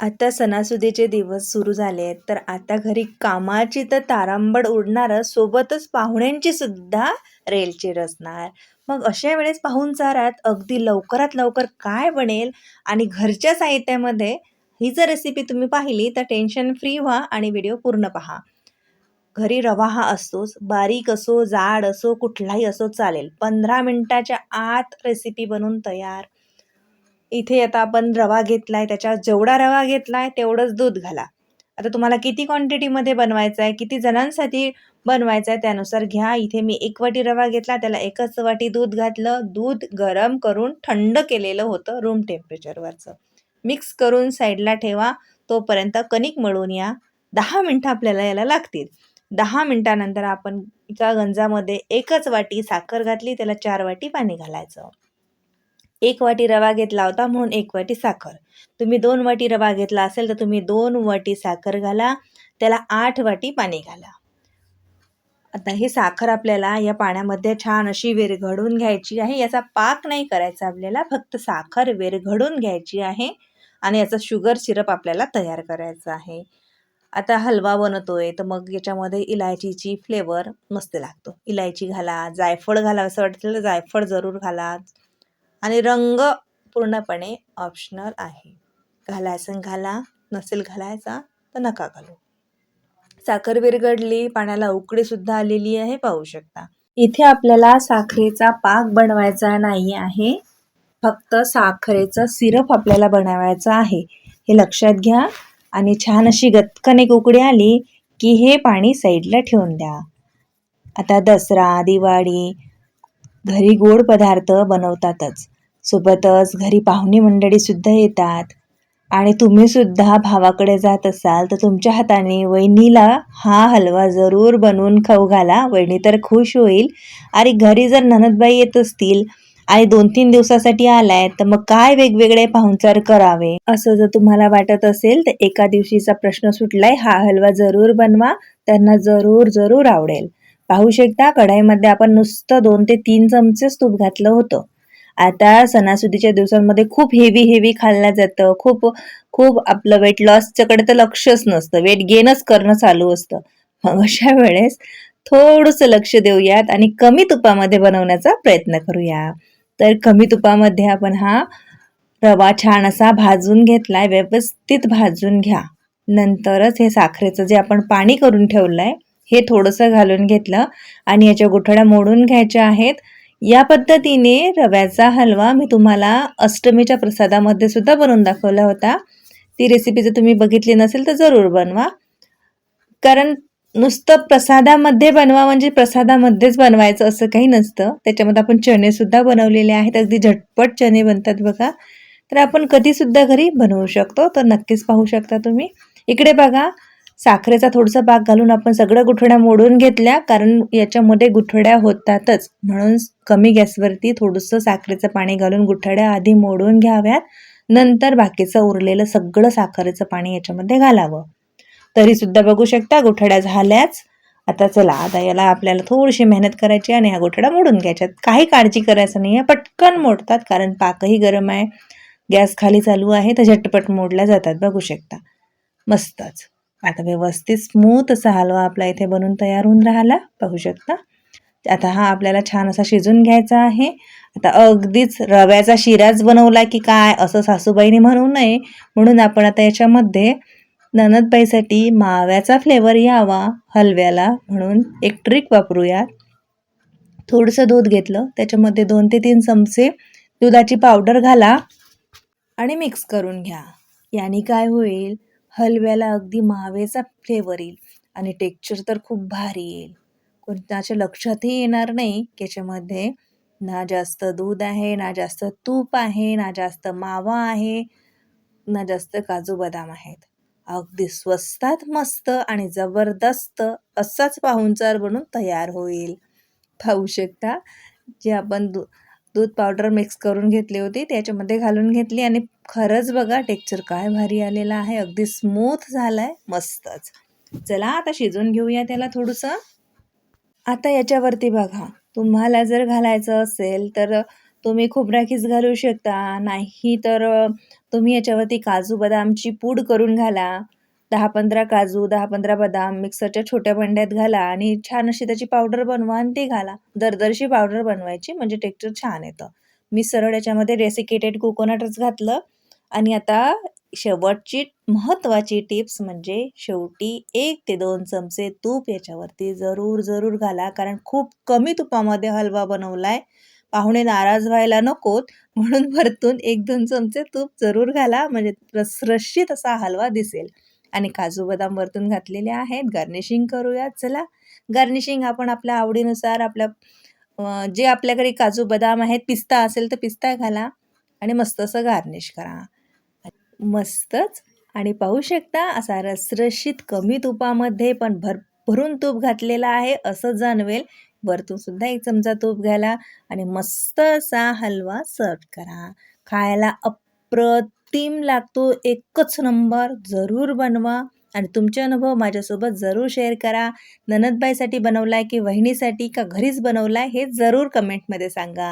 आता सणासुदीचे दिवस सुरू झाले आहेत तर आता घरी कामाची तर तारांबळ उडणारच सोबतच पाहुण्यांची सुद्धा रेलचेल असणार मग अशा वेळेस पाहुणचारात अगदी लवकरात लवकर काय बनेल आणि घरच्या साहित्यामध्ये ही जर रेसिपी तुम्ही पाहिली तर टेन्शन फ्री व्हा आणि व्हिडिओ पूर्ण पहा. घरी रवा हा असतोच बारीक असो जाड असो कुठलाही असो चालेल. पंधरा मिनटाच्या आत रेसिपी बनवून तयार. इथे आता आपण रवा घेतला आहे त्याच्यात जेवढा रवा घेतला आहे तेवढंच दूध घाला. आता तुम्हाला किती क्वांटिटीमध्ये बनवायचं आहे किती जणांसाठी बनवायचं आहे त्यानुसार घ्या. इथे मी एक वाटी रवा घेतला त्याला एकच वाटी दूध घातलं. दूध गरम करून थंड केलेलं होतं रूम टेम्परेचरवरचं मिक्स करून साईडला ठेवा तोपर्यंत कणिक मळून या. दहा मिनटं आपल्याला याला लागतील. दहा मिनटानंतर आपण एका गंजामध्ये एकच वाटी साखर घातली त्याला चार वाटी पाणी घालायचं. एक वाटी रवा घेतला होता म्हणून एक वाटी साखर. तुम्ही दोन वाटी रवा घेतला असेल तर तुम्ही दोन वाटी साखर घाला. त्याला आठ वाटी पाणी घाला. आता ही साखर आपल्याला या पाण्यामध्ये छान अशी विरघडून घ्यायची आहे. याचा पाक नाही करायचा आपल्याला फक्त साखर विरघडून घ्यायची आहे आणि याचा शुगर सिरप आपल्याला तयार करायचा आहे. आता हलवा बनतोय तर मग याच्यामध्ये इलायचीची फ्लेवर मस्त लागतो. इलायची घाला जायफळ घाला असं वाटतं तर जायफळ जरूर घाला. आणि रंग पूर्णपणे ऑप्शनल आहे. घालायचं घाला नसेल घालायचा तर नका घालू. साखर विरघडली पाण्याला उकळीसुद्धा आलेली आहे पाहू शकता. इथे आपल्याला साखरेचा पाक बनवायचा नाही आहे. फक्त साखरेचा सिरप आपल्याला बनवायचा आहे. हे लक्षात घ्या. आणि छान अशी गतकन एक उकडी आली की हे पाणी साईडला ठेवून द्या. आता दसरा दिवाळी घरी गोड पदार्थ बनवतातच. सोबतच घरी पाहुणी मंडळीसुद्धा येतात. आणि तुम्हीसुद्धा भावाकडे जात असाल तर तुमच्या हाताने वहिनीला हा हलवा जरूर बनवून खाऊ घाला. वहिनी तर खुश होईल. आणि घरी जर ननदबाई येत असतील आणि दोन तीन दिवसासाठी आलाय तर मग काय वेगवेगळे पाहुणचार करावे? असं जर तुम्हाला वाटत असेल तर एका दिवशीचा प्रश्न सुटलाय हा हलवा जरूर बनवा. त्यांना जरूर जरूर आवडेल. पाहू शकता कढाईमध्ये आपण नुसतं दोन ते तीन चमचेच तूप घातलं होतं. आता सणासुदीच्या दिवसांमध्ये खूप हेवी हेवी खाल्लं जातं. खूप खूप आपलं वेट लॉसच्याकडे तर लक्षच नसतं. वेट गेनच करणं चालू असतं. मग अशा वेळेस थोडंसं लक्ष देऊयात आणि कमी तुपामध्ये बनवण्याचा प्रयत्न करूया. तर कमी तुपामध्ये आपण हा रवा छान असा भाजून घेतलाय. व्यवस्थित भाजून घ्या. नंतरच हे साखरेचं जे आपण पाणी करून ठेवलं आहे हे थोडंसं घालून घेतलं आणि याच्या गुठळ्या मोडून घ्यायच्या आहेत. या पद्धतीने रव्याचा हलवा मी तुम्हाला अष्टमीच्या प्रसादामध्ये सुद्धा बनवून दाखवला होता. ती रेसिपी जर तुम्ही बघितली नसेल तर जरूर बनवा. कारण नुसतं प्रसादामध्ये बनवा म्हणजे प्रसादामध्येच बनवायचं असं काही नसतं. त्याच्यामध्ये आपण चणेसुद्धा बनवलेले आहेत. अगदी झटपट चणे बनतात बघा. तर आपण कधीसुद्धा घरी बनवू शकतो. तर नक्कीच पाहू शकता तुम्ही. इकडे बघा. साखरेचा थोडासा भाग घालून आपण सगळं गुठळ्या मोडून घेतल्या कारण याच्यामध्ये गुठळ्या होतातच. म्हणून कमी गॅसवरती थोडंसं साखरेचं पाणी घालून गुठळ्या आधी मोडून घ्याव्यात. नंतर बाकीचं उरलेलं सगळं साखरेचं पाणी याच्यामध्ये घालावं. तरीसुद्धा बघू शकता गुठळ्या झाल्याच. आता चला आता याला आपल्याला थोडीशी मेहनत करायची आणि ह्या गुठळ्या मोडून घ्यायच्यात. काही काळजी करायचं नाही आहे पटकन मोडतात कारण पाकही गरम आहे. गॅस खाली चालू आहे तर झटपट मोडल्या जातात. बघू शकता. मस्तच. आता व्यवस्थित स्मूथ असा हलवा आपला इथे बनून तयार होऊन राहिला. पाहू शकता. आता हा आपल्याला छान असा शिजून घ्यायचा आहे. आता अगदीच रव्याचा शिराच बनवला की काय असं सासूबाईने म्हणू नये. म्हणून आपण आता याच्यामध्ये ननदबाईसाठी माव्याचा फ्लेवर यावा हलव्याला म्हणून एक ट्रिक वापरूया थोडंसं दूध घेतलं त्याच्यामध्ये दोन ते तीन चमचे दुधाची पावडर घाला आणि मिक्स करून घ्या. याने काय होईल? हलव्याला अगदी मावेचा फ्लेवर येईल आणि टेक्चर तर खूप भारी येईल. कोणाच्या लक्षातही येणार नाही की याच्यामध्ये ना जास्त दूध आहे ना जास्त तूप आहे ना जास्त मावा आहे ना जास्त काजू बदाम आहेत. अगदी स्वस्तात मस्त आणि जबरदस्त असाच पाहुणचार बनून तयार होईल. पाहू शकता जे आपण दू दूध पावडर मिक्स करून घेतली होती त्याच्यामध्ये घालून घेतली आणि खरंच बघा टेक्चर काय भारी आलेलं आहे. अगदी स्मूथ झालं आहे मस्तच. चला आता शिजवून घेऊया त्याला थोडंसं. आता याच्यावरती बघा तुम्हाला जर घालायचं असेल तर तुम्ही खोबरा घालू शकता. नाही तर तुम्ही याच्यावरती काजू बदामची पूड करून घाला. दहा पंधरा काजू दहा पंधरा बदाम मिक्सरच्या छोट्या भांड्यात घाला आणि छान अशी त्याची पावडर बनवा आणि ते घाला. दरदरशी पावडर बनवायची म्हणजे टेक्चर छान येतं. मी सरळ याच्यामध्ये रेसिकेटेड कोकोनटच घातलं. आणि आता शेवटची महत्त्वाची टिप्स म्हणजे शेवटी एक ते दोन चमचे तूप याच्यावरती जरूर जरूर घाला. कारण खूप कमी तुपामध्ये हलवा बनवला आहे पाहुणे नाराज व्हायला नकोत. म्हणून वरतून एक दोन चमचे तूप जरूर घाला. म्हणजे रसरशीत असा हलवा दिसेल. आणि काजू बदाम वरतून घातलेले आहेत. गार्निशिंग करूया चला. गार्निशिंग आपण आपल्या आवडीनुसार आपल्या जे आपल्याकडे काजू बदाम आहेत पिस्ता असेल तर पिस्ता घाला. आणि मस्त असं गार्निश करा. मस्तच. आणि पाहू शकता असा रसरशीत कमी तुपामध्ये पण भरभरून तूप घातलेला आहे असं जाणवेल. वरतून सुद्धा एक चमचा तूप घाला आणि मस्त असा हलवा सर्व करा. खायला अप्रतिम लागतो. एकच नंबर जरूर बनवा आणि तुमचे अनुभव माझ्यासोबत जरूर शेअर करा. ननदबाईसाठी बनवला आहे की वहिनीसाठी का घरीच बनवलाय हे जरूर कमेंटमध्ये सांगा.